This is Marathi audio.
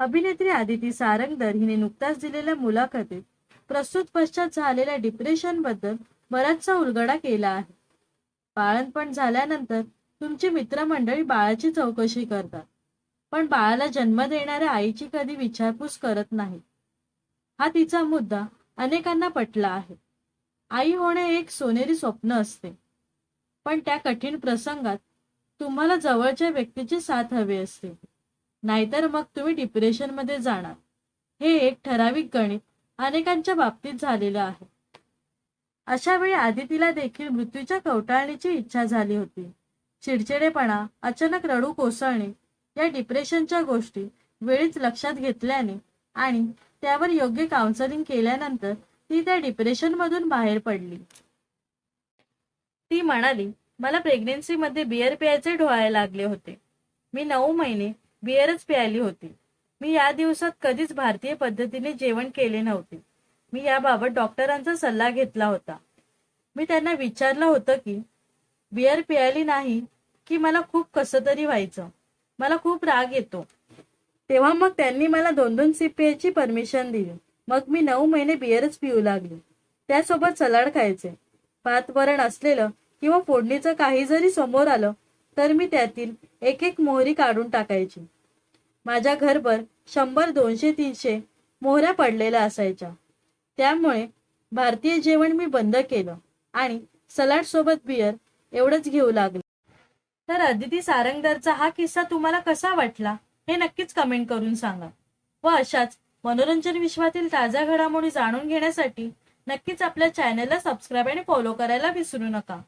अभिनेत्री आदिती सारंगदर हिने नुकताच दिलेल्या मुलाखतीत प्रस्तुत पश्चात झालेल्या डिप्रेशनबद्दल बराचसा उलगडा केला आहे. बाळणपण झाल्यानंतर तुमची मित्रमंडळी बाळाची चौकशी करतात पण बाळाला जन्म देणाऱ्या आईची कधी विचारपूस करत नाही हा तिचा मुद्दा अनेकांना पटला आहे. आई होणे एक सोनेरी स्वप्न असते पण त्या कठीण प्रसंगात तुम्हाला जवळच्या व्यक्तीची साथ हवी असते. नाहीतर मग तुम्ही डिप्रेशनमध्ये जाणार. हे एक ठराविक गणित अनेकांच्या बाबतीत झालेलं आहे. अशा वेळी आदितीला देखील मृत्यूच्या कवटाळणीची इच्छा झाली होती. चिडचिडेपणा अचानक रडू कोसळणे या डिप्रेशनच्या गोष्टी वेळीच लक्षात घेतल्याने आणि त्यावर योग्य काउन्सलिंग केल्यानंतर ती त्या डिप्रेशनमधून बाहेर पडली. ती म्हणाली मला प्रेग्नेन्सीमध्ये बिअर प्यायचे डोळायला लागले होते. मी नऊ महिने बिअरच प्यायली होती. मी या दिवसात कधीच भारतीय पद्धतीने जेवण केले नव्हते. मी याबाबत डॉक्टरांचा सल्ला घेतला होता. मी त्यांना विचारलं होतं की बिअर प्यायली नाही की मला खूप कसं तरी व्हायचं? मला खूप राग येतो. तेव्हा मग त्यांनी मला दोन दोन सिप प्यायची परमिशन दिली. मग मी नऊ महिने बिअरच पिऊ लागली. त्यासोबत सलाड खायचे. भात वरण असलेलं किंवा फोडणीचं काही जरी समोर आलं तर मी त्यातील एक एक मोहरी काढून टाकायची. माझ्या घरभर शंभर दोनशे तीनशे मोहऱ्या पडलेल्या असायच्या. त्यामुळे भारतीय जेवण मी बंद केलं आणि सलाड सोबत बियर एवढंच घेऊ लागले. तर अदिती सारंगदारचा हा किस्सा तुम्हाला कसा वाटला हे नक्कीच कमेंट करून सांगा. व अशाच मनोरंजन विश्वातील ताज्या घडामोडी जाणून घेण्यासाठी नक्कीच आपल्या चॅनलला सबस्क्राईब आणि फॉलो करायला विसरू नका.